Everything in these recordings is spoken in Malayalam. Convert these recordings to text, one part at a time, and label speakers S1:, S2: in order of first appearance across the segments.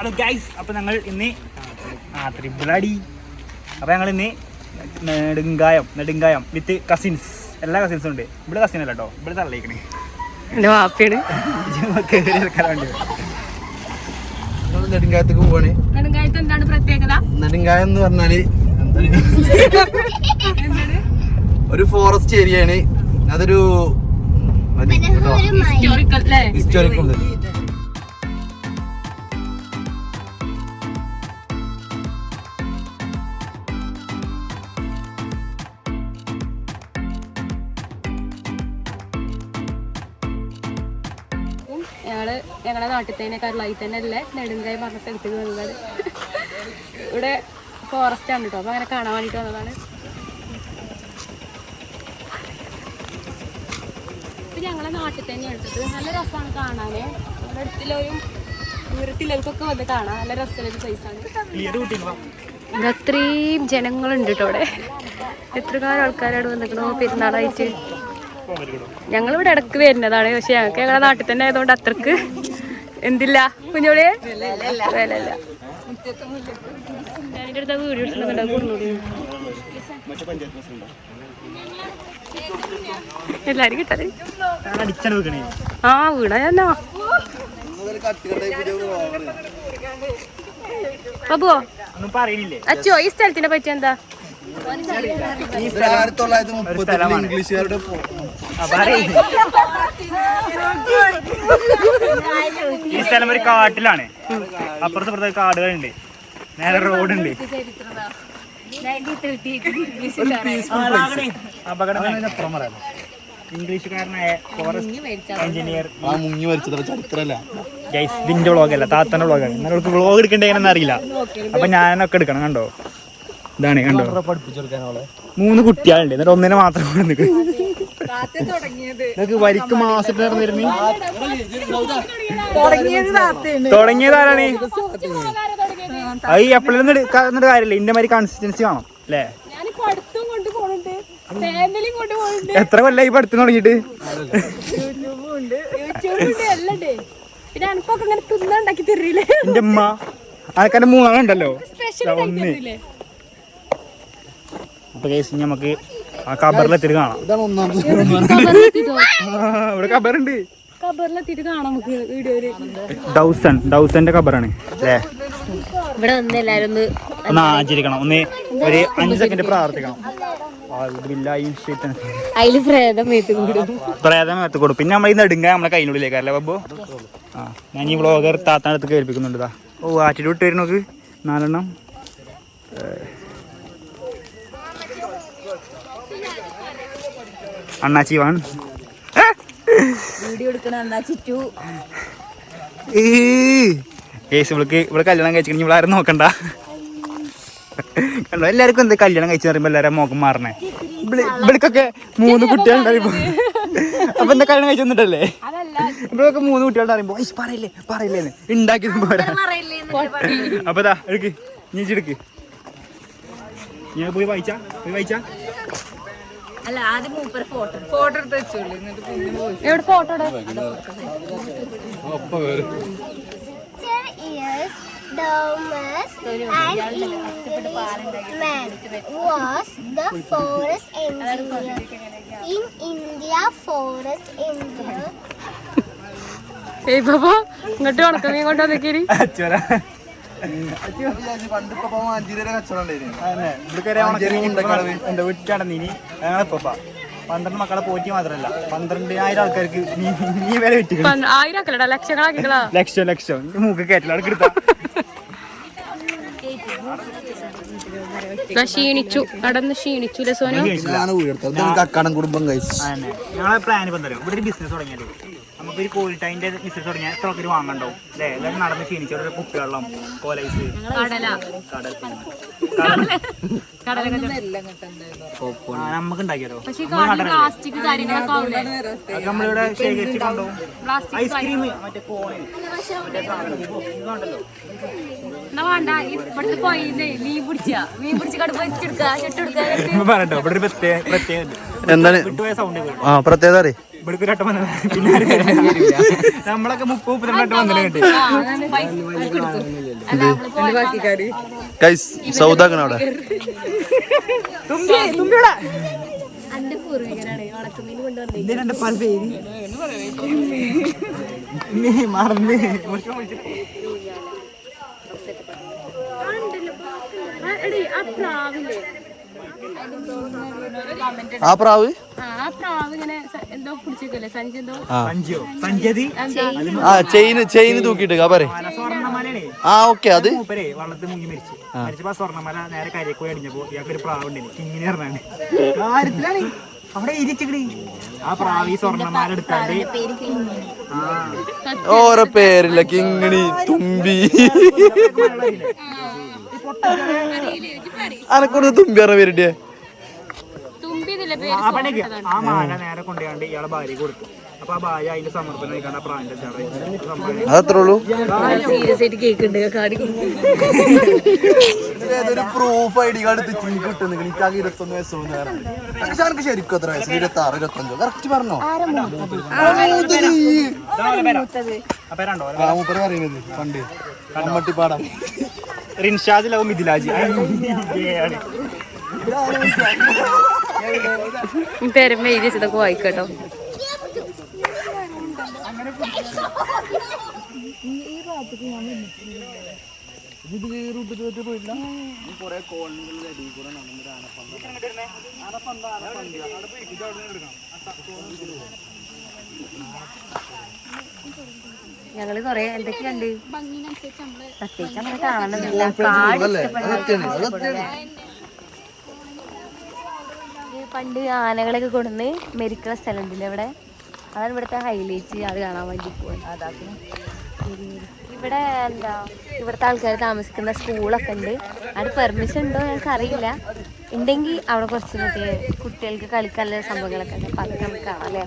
S1: ഹലോ ഗൈസ് അപ്പോൾ ഞങ്ങൾ ഇന്ന് ആ ത്രിബിളടി അപ്പോൾ ഞങ്ങൾ ഇന്ന് നെടുങ്കായം നെടുങ്കായം വിത്ത് കസിൻസ് എല്ലാ കസിൻസും ഉണ്ട്. ഇവിടെ കസിൻ അല്ല കേട്ടോ. ഇവിടെ തള്ളിക്കണേ
S2: നെടുങ്കായത്തേക്ക് പോവാണ്.
S3: നെടുങ്കായത്ത് എന്താണ് പ്രത്യേകത?
S2: നെടുങ്കായം എന്ന് പറഞ്ഞാൽ ഒരു ഫോറസ്റ്റ് ഏരിയ ആണ്. അതൊരു
S3: ഹിസ്റ്റോറിക്കൽ
S2: ഹിസ്റ്റോറിക്കൽ
S3: ഞങ്ങളുടെ നാട്ടിൽ തന്നെ കരുളായി തന്നെ അല്ലേ നെടുങ്കായം പറഞ്ഞ സ്ഥലത്തേക്ക് വന്നതാണ്. ഇവിടെ ഫോറസ്റ്റ് ആണ് കേട്ടോ അപ്പൊ അങ്ങനെ കാണാൻ വേണ്ടിയിട്ട് വന്നതാണ്. ഇപ്പം ഞങ്ങളെ നാട്ടിൽ തന്നെ എടുത്തത് നല്ല രസമാണ് കാണാൻ നമ്മുടെ അടുത്തുള്ളവരും ദൂരത്തില്ലവർക്കൊക്കെ വന്ന് കാണാം. നല്ല രസമുള്ള പ്ലേസ് ആണ്.
S1: ക്ലിയർ
S3: ഇവിടെ അത്രയും ജനങ്ങളുണ്ട് കേട്ടോ ഇവിടെ എത്ര കാലം ആൾക്കാരാണ് വന്നിക്കണോ? പെരുന്നാളായിട്ട്. ഞങ്ങളിവിടെ ഇടയ്ക്ക് വരുന്നതാണ്. പക്ഷെ ഞങ്ങൾക്ക് ഞങ്ങളുടെ നാട്ടിൽ തന്നെ ആയതുകൊണ്ട് അത്രയ്ക്ക് എന്തില്ല? കുഞ്ഞോളി? എല്ലാരും
S1: വെക്കണേ
S3: ആ വീണ
S1: അപ്പോ
S3: അച്ചോ ഈ സ്ഥലത്തിനെ പറ്റി എന്താ?
S2: ഇംഗ്ലീഷുകാരുടെ.
S1: ഈ സ്ഥലം ഒരു കാട്ടിലാണ്. അപ്പുറത്ത് ഇപ്പുറത്ത് കാടുകളുണ്ട്. നേരെ റോഡുണ്ട്. അപകടം ഇംഗ്ലീഷുകാരനായ ഫോറസ്റ്റ് എഞ്ചിനീയർ.
S2: ആ മുങ്ങി മരിച്ചത് ചരിത്രല്ല
S1: ഗൈസ് ഇതിന്റെ വ്ളോഗല്ല താത്തന്റെ വ്ളോഗാണ്. എന്നാൽ അവൾക്ക് വ്ളോഗ് എടുക്കണ്ടേ എങ്ങനെ അറിയില്ല. അപ്പൊ ഞാനൊക്കെ എടുക്കണം കണ്ടോ? ഇതാണ് കണ്ടോ? മൂന്ന് കുട്ടികളുണ്ട്. എന്നിട്ട് ഒന്നിനെ മാത്രം കൊണ്ട് നിനക്ക് വരിക്ക് മാസത്തിൽ നടന്നിരുന്നു തുടങ്ങിയതാരാണ് അത് എപ്പോഴും എന്നിട്ട് കാര്യമില്ല ഇന്റെ മാതിരി കൺസിസ്റ്റൻസി വേണം അല്ലേ?
S3: അടുത്തും
S1: എത്ര കൊല്ലായി
S3: തുടങ്ങിട്ട് പിന്നെ അനക്കൊക്കെ ഇങ്ങനെ തിന്നുണ്ടാക്കി തരില്ലേ?
S1: എന്റെ ഉമ്മ. അനക്കെന്റെ
S3: മൂന്നാളുണ്ടല്ലോ.
S1: ഒന്ന്. അപ്പൊ കേസ് നമുക്ക് ആ കബറിലെത്തിട്ട് കാണാം ഇവിടെ കബറുണ്ട്.
S3: കബറിലെത്തിട്ട് കാണാം നമുക്ക് വീഡിയോയിൽ?
S1: ഡൗസൺ ഡൗസന്റെ കബറാണ്. അല്ലേ
S3: ഇവിടെ വന്ന് എല്ലാരും ഒന്ന്
S1: ഒന്ന് ആചരിക്കണം. ഒന്ന് ഒരു അഞ്ച് സെക്കൻഡ് പ്രാർത്ഥിക്കണം. ബില്ലായി ഷെയ്ത്താൻ.
S3: അതിൽ പ്രേതം മേത്ത് കൂടും.
S1: പ്രേതം എത്തി കൊടുക്കും പിന്നെ നമ്മൾ ഈ നെടുങ്ക നമ്മളെ കയ്യിനുള്ളിലേക്ക് അല്ലേ ബബ്ബു? ആ ഞാൻ ഈ വ്ളോഗർ താത്താനടുത്ത് കേൾപ്പിക്കുന്നുണ്ട് ഓ ആറ്റിട്ട് വിട്ടു നോക്ക്. നാലെണ്ണം. അണ്ണാച്ചി വൺ. ഏസ് ഇവൾക്ക് ഇവിടെ കല്യാണം കഴിച്ചിട്ട് ഇവിടെ ആരും നോക്കണ്ട. കണ്ടോ? എല്ലാവർക്കും എന്ത് കല്യാണം കഴിച്ചു പറയുമ്പോ എല്ലാരും മോക്കം മാറണേ. ഇവിടേക്കൊക്കെ മൂന്ന് കുട്ടികളുണ്ടായിരുന്നു അപ്പൊ എന്താ കല്യാണം കഴിച്ചു ഇവിടെയൊക്കെ മൂന്ന് കുട്ടികളുടെ "ഏയ് പറയില്ലേ പറയില്ലേ ഉണ്ടാക്കി പോരാ അപ്പൊ ഇതാ എടുക്ക്. നീച്ചെടുക്ക് എടുക്ക്. ഞാൻ പോയി വായിച്ചാ? പോയി വായിച്ചാ?
S3: ഫോട്ടോ ഫോട്ടോ എടുത്ത്. എവിടെ ഇങ്ങോട്ട് ഉണക്കം ഇങ്ങോട്ട് വന്നേക്കേരി
S1: എന്റെ വീട്ടിലടന്നീനി. ഞങ്ങളിപ്പോ പന്ത്രണ്ട് മക്കളെ പോറ്റി മാത്രല്ല പന്ത്രണ്ടായിരം ആൾക്കാർക്ക് നീ നീ വരെ വിറ്റിക്കണം
S3: ആയിരം ആക്കലടാ ലക്ഷങ്ങളാക്കിക്കളാ
S1: ലക്ഷം ലക്ഷം. മൂക്ക് എടുത്താ.
S3: ക്ഷീണിച്ചു നടന്ന് ക്ഷീണിച്ചു അല്ലേ സോനു?
S2: ഞാൻ ഉയർത്തത് ഇതാണ് കുടുംബം
S1: ഞങ്ങളെ പ്ലാൻ ഇവിടെ ഒരു ബിസിനസ് തുടങ്ങിയാലോ നമുക്കൊരു കോഴിട്ടൈന്റെ ബിസിനസ് തുടങ്ങിയാൽ എത്ര ആൾക്കാർ വാങ്ങണ്ടോ? അല്ലേ? എല്ലാവരും നടന്ന് ക്ഷീണിച്ചു കുപ്പിവെള്ളം കോലൈസ്
S3: കടല.
S1: കടൽ നമുക്ക് ഉണ്ടാക്കിയാലോ? നമ്മളിവിടെ
S3: ശേഖരിച്ചിട്ടുണ്ടോ
S1: ഐസ്ക്രീം മറ്റേ കോണ്
S2: എന്താണ്? ആ പ്രത്യേകത അറിയ
S1: ഇവിടേക്ക് ഒരു വട്ടം വന്നത്. പിന്നെ ആരും വരില്ല. നമ്മളൊക്കെ മുപ്പത് മുപ്പത്തിരണ്ട് വട്ടം വന്നിട്ട്
S2: ഗൈസ് സൗദാക്കണ അവിടെ.
S3: അന്റെ പൂർവികനാണ് വളർത്തുമീൻ കൊണ്ടുവന്നത്
S1: ഇതിനെ പേര്. ഇനി മറന്ന്. മുറിച്ച് മുറിച്ചിട്ട്
S3: ആ പ്രാവില്ലേ
S2: ആ പ്രാവ്
S3: ആ ആ പ്രാവ്? ഇങ്ങനെ എന്തോ പിടിച്ചേക്കല്ലേ സഞ്ചി എന്തോ?
S1: സഞ്ജയോ സഞ്ജതി?
S2: ആ ചെയിന് ചെയിന് തൂക്കിയിട്ട് ആ പറ ആ ഓക്കെ അത്?
S1: മൂപ്പരെ വള്ളത്തിൽ മുങ്ങി മരിച്ചു. മരിച്ചപ്പോ സ്വർണമല നേരെ കരയ്ക്ക് പോയി അടിഞ്ഞപ്പോ ഇയാൾക്ക് ഒരു പ്രാവ് പറഞ്ഞാണ്. കാര്യത്തിലാണ്. അവിടെ ആ പ്രാവ് ഈ സ്വർണമാല എടുത്താണ്ട്
S2: ഓരോ പേരില്ല കിങ്ങിണി തുമ്പി. അനക്കൊന്ന് തുമ്പിയാണ് പേരിട്ടേ
S3: തുമ്പി പേര്
S1: ആ പണിക്ക് ആ മാല നേരെ കൊണ്ടുപോയാണ്ട് ഇയാളെ ഭാര്യ കൊടുത്തു. അപ്പൊ ആ അതിന്റെ സമർപ്പണം കഴിക്കാൻ ആ പ്രാവിന്റെ സംഭാവന
S2: അതത്രേ ഉള്ളൂ?
S3: സീരിയസ് ആയിട്ട് കേൾക്കുന്നുണ്ട്
S2: ഏതൊരു പ്രൂഫ് ഐ ഡി കാർഡ് തിരിച്ചു കിട്ടുന്നു? എനിക്ക് ഇരുപത്തൊന്ന് തോന്നുന്നു. പക്ഷെ എനിക്ക് ശരിക്കും എത്ര വയസ്സ്? ഇരുപത്തി ആറ് ഇരുപത്തഞ്ചോ? കറക്റ്റ് പറഞ്ഞോ?
S1: അപ്പൊ രണ്ടോ
S2: ആ മൂപ്പര് പറയുന്നത് പണ്ട് കമ്മട്ടിപ്പാടം
S1: റിൻഷാദ് ലവ് മിഥിലാജി.
S3: പേരും എഴുതി വെച്ചതൊക്കെ വായിക്കട്ടോ ഞങ്ങൾ കൊറേ എന്തൊക്കെ കണ്ട്? പ്രത്യേകിച്ച് അങ്ങനെ കാണണമെന്നില്ല പണ്ട് ആനകളൊക്കെ കൊടുന്ന് മെരിക്കുന്ന സ്ഥലമുണ്ടല്ലോ ഇവിടെ അതാണ് ഇവിടുത്തെ ഹൈലൈറ്റ് അത് കാണാൻ വേണ്ടി പോകുന്നത് ഇവിടെ എന്താ ഇവിടുത്തെ ആൾക്കാർ താമസിക്കുന്ന സ്കൂളൊക്കെ ഉണ്ട്. അവിടെ പെർമിഷൻ ഉണ്ടോ ഞങ്ങൾക്ക് അറിയില്ല ഉണ്ടെങ്കിൽ അവിടെ കുറച്ച് മറ്റേ കുട്ടികൾക്ക് കളിക്കാനുള്ള സംഭവങ്ങളൊക്കെ ഉണ്ട്. അപ്പം അതൊക്കെ നമുക്ക് കാണാം അല്ലേ?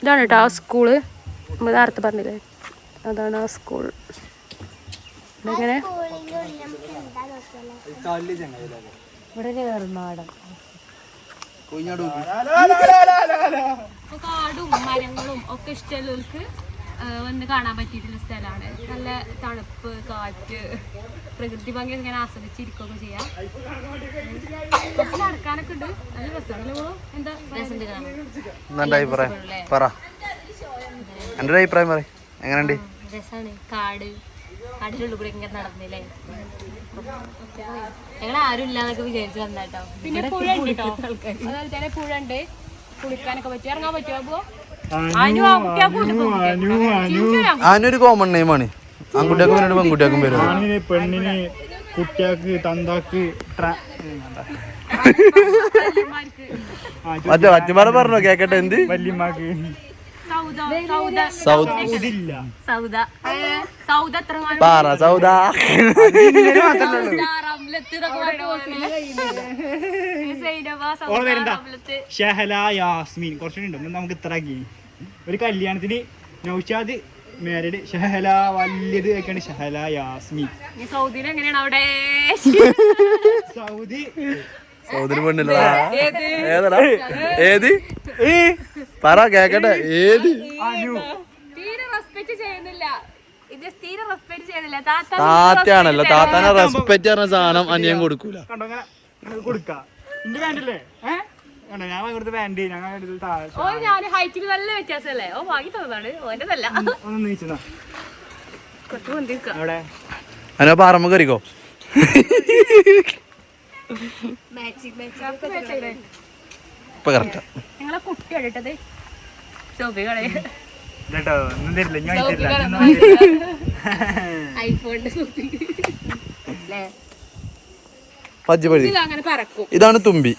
S3: ഇതാണ് കേട്ടോ ആ സ്കൂൾ. നമ്മൾ നേരത്തെ പറഞ്ഞില്ലേ? അതാണ് ആ സ്കൂൾ. ഇതെങ്ങനെ ഇവിടെ കാടും മരങ്ങളും ഒക്കെ ഇഷ്ടമുള്ളവർക്ക് വന്ന് കാണാൻ പറ്റിയിട്ടുള്ള സ്ഥലമാണ്. നല്ല തണുപ്പ് കാറ്റ് പ്രകൃതി ഭംഗി ഇങ്ങനെ ആസ്വദിച്ചിരിക്കുകയൊക്കെ ചെയ്യാം. കുറച്ച് നടക്കാനൊക്കെ ഉണ്ട്. നല്ല രസമാണല്ലോ പോകും എന്താ?
S2: അഭിപ്രായം? പറ. എന്റെ ഒരു അഭിപ്രായം പറ എങ്ങനെയുണ്ട്?
S3: രസാണ്. കാട്. കാടിനുള്ളിൽ കൂടെ ഇങ്ങനെ നടന്നില്ലേ? ഞങ്ങൾ ആരും ഇല്ലാന്നൊക്കെ വിചാരിച്ചു വന്നാട്ടോ പിന്നെ പുഴ ഉണ്ട് അതുപോലെ തന്നെ പുഴ ഉണ്ട് കുളിക്കാനൊക്കെ പറ്റും. ഇറങ്ങാൻ പറ്റുമോ അപ്പോ?
S2: അതിനൊരു കോമൺ നെയിമാണ് ആൺകുട്ടിയാക്കും പേരുണ്ട് പെൺകുട്ടിയാക്കും
S1: വരുന്നത് പെണ്ണിന് കുട്ടിയാക്ക് തന്താക്ക്
S2: മറ്റേ അച്ഛന്മാരെ പറഞ്ഞോ കേക്കട്ടെ എന്ത്?
S1: വല്യമ്മാക്ക്.
S2: സൗദ്
S1: സൗദാ.
S3: സൗദ. സൗദ. എത്ര
S2: പാറ സൗദ.
S1: ഷഹല യാസ്മീൻ. ഒന്ന് നമുക്ക് ഇത്ര ആക്കി. ഒരു കല്യാണത്തിന് നൗഷാദ് മാരീഡ് ഷഹല വലിയത് ഒക്കെയാണ് ഷഹല യാസ്മീൻ.
S3: സൗദിയിൽ എങ്ങനെയാണ് അവിടെ?
S1: സൗദി
S2: സൗദിന് പെണ്ണില്ലടാ. ഏതടാ? ഏത്? പറ കേക്കട്ടെ. ഏത്? താത്തയാണല്ലോ. താത്താനെ റെസ്പെക്ട് പറഞ്ഞ സാധനം അനിയൻ കൊടുക്കൂല.
S3: പറമ്പ് കറിക്കോ നല്ല വ്യത്യാസമല്ലേ? ഓ വാങ്ങി തന്നതാണ്.
S2: ഓന്റെതല്ല പാറമ്മ കയറിക്കോ.
S1: കേട്ടോ ഒന്നും തരില്ല ഞാൻ തരില്ല
S3: അങ്ങനെ പറക്കും.
S2: ഇതാണ് തുമ്പി.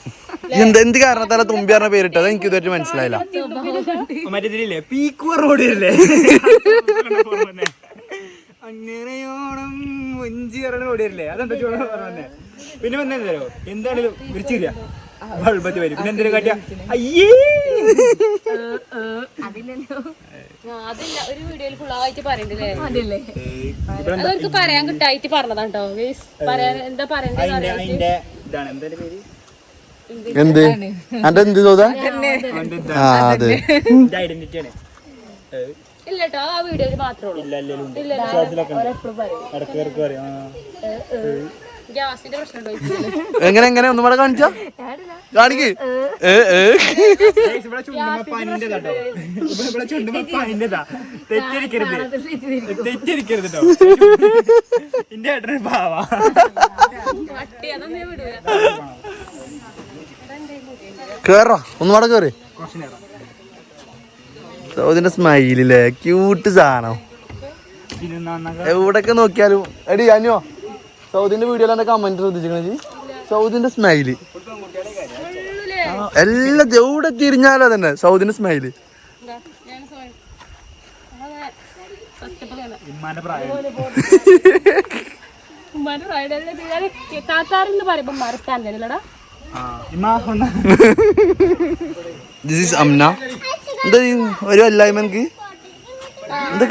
S2: എന്ത് എന്ത് കാരണത്താല തുമ്പി പറഞ്ഞ പേരിട്ടത്? എനിക്ക് ഇതുവരെ മനസ്സിലായില്ല.
S1: മറ്റേ പീക്കുവർ പീക്കുവ റോഡ് അങ്ങനെയോണം മുഞ്ചി പറഞ്ഞ റോഡ് വരില്ലേ അതെന്താ ചോളം പറഞ്ഞെ? പിന്നെ വന്നോ എന്താണെങ്കിലും ഒരു ചിരിയ. ബൾബത്ത് വരും. പിന്നെ എന്തിനു കാട്ടിയ? അയ്യേ! എന്താ
S3: പറയാൻ കിട്ടായിട്ട് പറയാൻ എന്താ
S1: ഇതാണ്. എന്താ പേര്?
S2: എന്ത്? അന്റെ എന്ത് തോതാ. ആ അതെ.
S3: ആ വീഡിയോയിൽ മാത്രമേ ഉള്ളൂ.
S1: ഇല്ല ഇല്ല പറയും.
S2: എങ്ങനെ എങ്ങനെ? ഒന്നും കൂടെ കാണിച്ചാ? കാണിക്ക്.
S1: തെറ്റിരിക്കരുത്. ഏട്ടന് പാവാ.
S2: കേറാ ഒന്നും കൂടെ കേറി. സൗദിന്റെ സ്മൈലില്ലേ ക്യൂട്ട് സാധനം. എവിടൊക്കെ നോക്കിയാലും എടി അനിയോ. സൗദിന്റെ വീഡിയോയിൽ എന്റെ കമന്റ് ശ്രദ്ധിച്ചിരിക്കണേ സൗദിന്റെ സ്മൈൽ എല്ലാ എവിടെ തിരിഞ്ഞാലോ തന്നെ സൗദിന്റെ സ്മൈൽ
S3: എന്താ?
S2: ഒരു അല്ലായ്മ എനിക്ക്? എന്ത്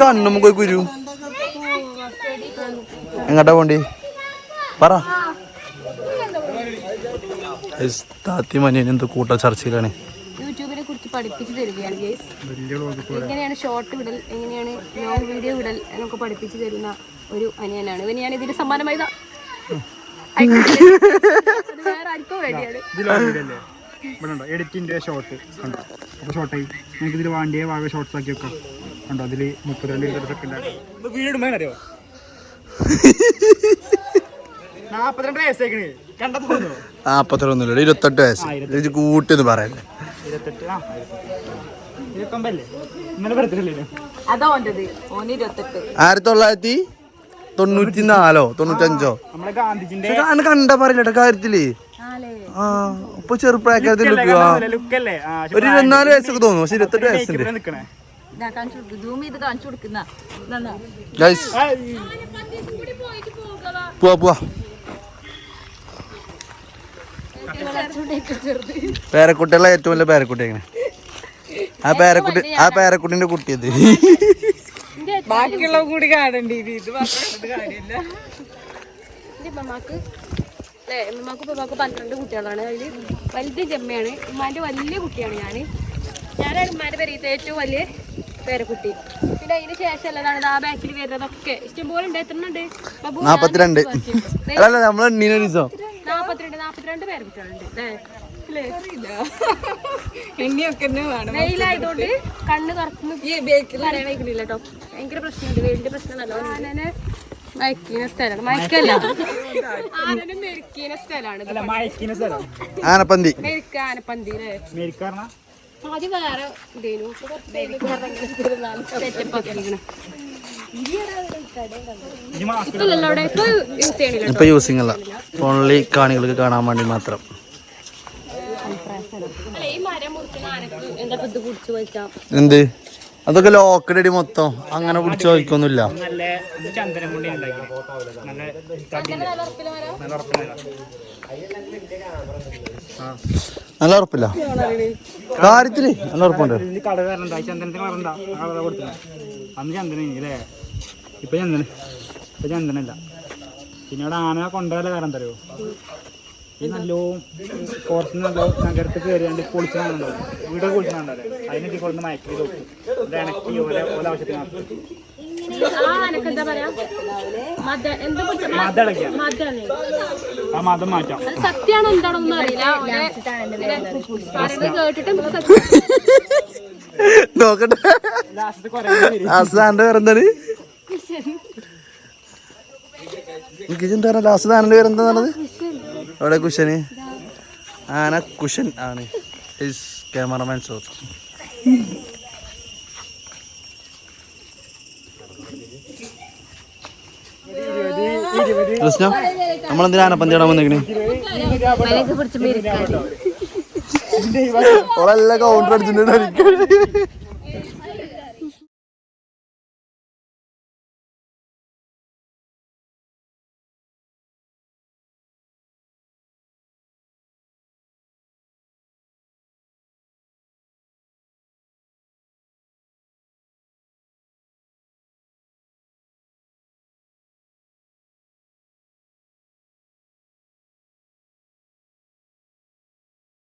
S2: എങ്ങോട്ടാ പോണ്ടി? പറ. താത്തി മനിയൻ എന്ത് കൂട്ട ചർച്ചയിലാണ്?
S3: യൂട്യൂബിനെ കുറിച്ച് പഠിപ്പിച്ചു തരികയാണ് ഗേസ് എങ്ങനെയാണ് ഷോർട്ട് വിടൽ എങ്ങനെയാണ് ലോങ് വീഡിയോ വിടൽ എന്നൊക്കെ പഠിപ്പിച്ചു തരുന്ന ഒരു അനിയനാണ്. ഇവന് ഞാൻ ഇതിന് സമ്മാനമായി വേറെ ആർക്കും വേണ്ടിയാണ്.
S1: വീഡിയോ അല്ലേ ഇവിടെ എഡിറ്റിന്റെ ഷോർട്ട് കണ്ടോ? നിങ്ങൾക്ക് ഇതിൽ വാണ്ടിയ ഭാഗം ഷോർട്സ് ആക്കി വെക്കാം. കണ്ടോ? അതിൽ മുപ്പത്തിരണ്ട് ഇരുപത് സെക്കൻഡ് വീഡിയോ അറിയോ? നാപ്പത്തിരണ്ട് വയസ്സേക്കണേ കണ്ടാ തോന്നുന്നു.
S2: നാപ്പത്തിരൊന്നുമില്ല ഇരുപത്തെട്ട് വയസ്സ്. ഇത് കൂട്ടിന്ന് പറയല്ലേ?
S1: ഇരുപത്തെട്ട് ആ ഇരുപത്തൊമ്പല്ലേ ഇന്നലെ ബർത്ത്ഡേ
S4: അതോണ്ടത് ഓന് ഇരുപത്തെട്ട്.
S2: ആയിരത്തി തൊള്ളായിരത്തി തൊണ്ണൂറ്റി നാലോ തൊണ്ണൂറ്റഞ്ചോ
S1: നമ്മളെ ഗാന്ധിജിന്റെ
S2: കണ്ട പറയില്ല കാര്യത്തിൽ? ആ ഇപ്പൊ ചെറുപ്രായക്കാരത്തിൽ
S1: ലുക്കല്ലേ
S2: ഒരു ഇരുപത്തിനാല് വയസ്സൊക്കെ തോന്നുന്നു പക്ഷെ ഇരുപത്തെട്ട് വയസ്സുണ്ട്
S1: നിക്കണേ.
S4: ഇതാ കാണിച്ചു കൊടുക്കും സൂം ചെയ്ത് കാണിച്ചു കൊടുക്കുന്ന നന്നാ
S2: ഗൈസ്
S1: ആ,
S2: പോവാ പോവാ പേരക്കുട്ടികളെ ഏറ്റവും വലിയ പേരക്കുട്ടി എങ്ങനെ ആ പേരക്കുട്ടി ആ പേരക്കുട്ടിന്റെ കുട്ടിയത്.
S4: ബാക്കിയുള്ള കൂടി കാണണ്ടി ഇത് ഇത് മാത്രം കാര്യമില്ല.
S3: ഉമ്മമാക്ക് ഉപ്പമാക്ക് പന്ത്രണ്ട് കുട്ടികളാണ്. അതിൽ വലുത് ജമ്മയാണ്. ഉമ്മാന്റെ വലിയ കുട്ടിയാണ് ഞാൻ ഞാനാണ് ഉമ്മാന്റെ പെരീത്തെ ഏറ്റവും വലിയ പേരക്കുട്ടി. പിന്നെ അതിന് ശേഷം അല്ലതാണ് ആ ബാക്കിൽ വരുന്നതൊക്കെ. ഇഷ്ടംപോലെ ഉണ്ട്. എത്ര ഉണ്ട്?
S2: നാപ്പത്തിരണ്ട്.
S3: ദേ, നാപ്പത്തിരണ്ട് നാപ്പത്തിരണ്ട് പേര് കുട്ടികളുണ്ട്?
S4: എണ്ണിയൊക്കെ
S3: വെയിലായതുകൊണ്ട് കണ്ണ് തുറക്കുന്നു. വയ്ക്കുന്നില്ല കേട്ടോ ഭയങ്കര പ്രശ്നമുണ്ട്. വെയിലിന്റെ പ്രശ്നം ആനനെ മയക്കീന സ്ഥലമാണ്. മയക്കല്ല. ആനനെ മെരുക്കീന സ്ഥലമാണ്
S1: അല്ല മയക്കിന സ്ഥലം.
S2: ആനപ്പന്തി.
S3: മെരുക്ക ആനപ്പന്തി ആദ്യം വേറെ ഇതേനു ഇപ്പൊ യൂസ് ചെയ്യണില്ല
S2: ഇപ്പൊ യൂസിങ് അല്ല ഓൺലി കാണികൾക്ക് കാണാൻ വേണ്ടി മാത്രം.
S3: അല്ല ഈ മരം മുറിക്കുന്ന ആനക്ക് എന്താ?
S2: അതൊക്കെ ലോക്കഡടി അടി മൊത്തം. അങ്ങനെ പിടിച്ചു വയ്ക്കൊന്നുമില്ല
S1: നല്ല ചന്ദനം കൊണ്ട് ഞാൻ ഉണ്ടാക്കിയത്. നല്ല തടി
S3: നല്ല ഉറപ്പില്ല മരം?
S1: നല്ല ഉറപ്പില്ല.
S2: നല്ല ഉറപ്പില്ല. കാര്യത്തിൽ നല്ല ഉറപ്പുണ്ട്.
S1: ഇപ്പൊ ചന്ദന ഇപ്പൊ ചന്ദനല്ല പിന്നെ അവിടെ ആന കൊണ്ടുപോയാലേ കാരണം തരുമോ ഈ നല്ലോ ഫോറസ്റ്റ് നല്ലോ നഗരത്തിൽ കയറിയാണ്ട് പൊളിച്ചാണല്ലോ വീട് പൊളിച്ചാണല്ലോ അതിനെ കൊടുത്ത് മയക്കി നോക്കും. ഇത് ഇണക്കി ഓല ഓല ആവശ്യത്തിന്
S3: ആ മത
S1: മാറ്റാം.
S3: അത് സത്യമാണോ എന്താണോന്നും അറിയില്ല. പറയുന്നത് കേട്ടിട്ട് നമുക്ക്
S2: നോക്കട്ടെ
S1: ലാസ്റ്റ്
S2: ആനന്റെ പേര് എന്താ പറഞ്ഞത് എവിടെ കുഷന് ആന കുഷൻ ആണ്. ക്യാമറമാൻ ഷോട്ട് കൃഷ്ണ നമ്മളെന്തിനാ ആനപ്പന്തി ഇടാൻ വന്നേക്കണേ ഓളെല്ലാം കൗണ്ടർ അടിച്ചിട്ടുണ്ട്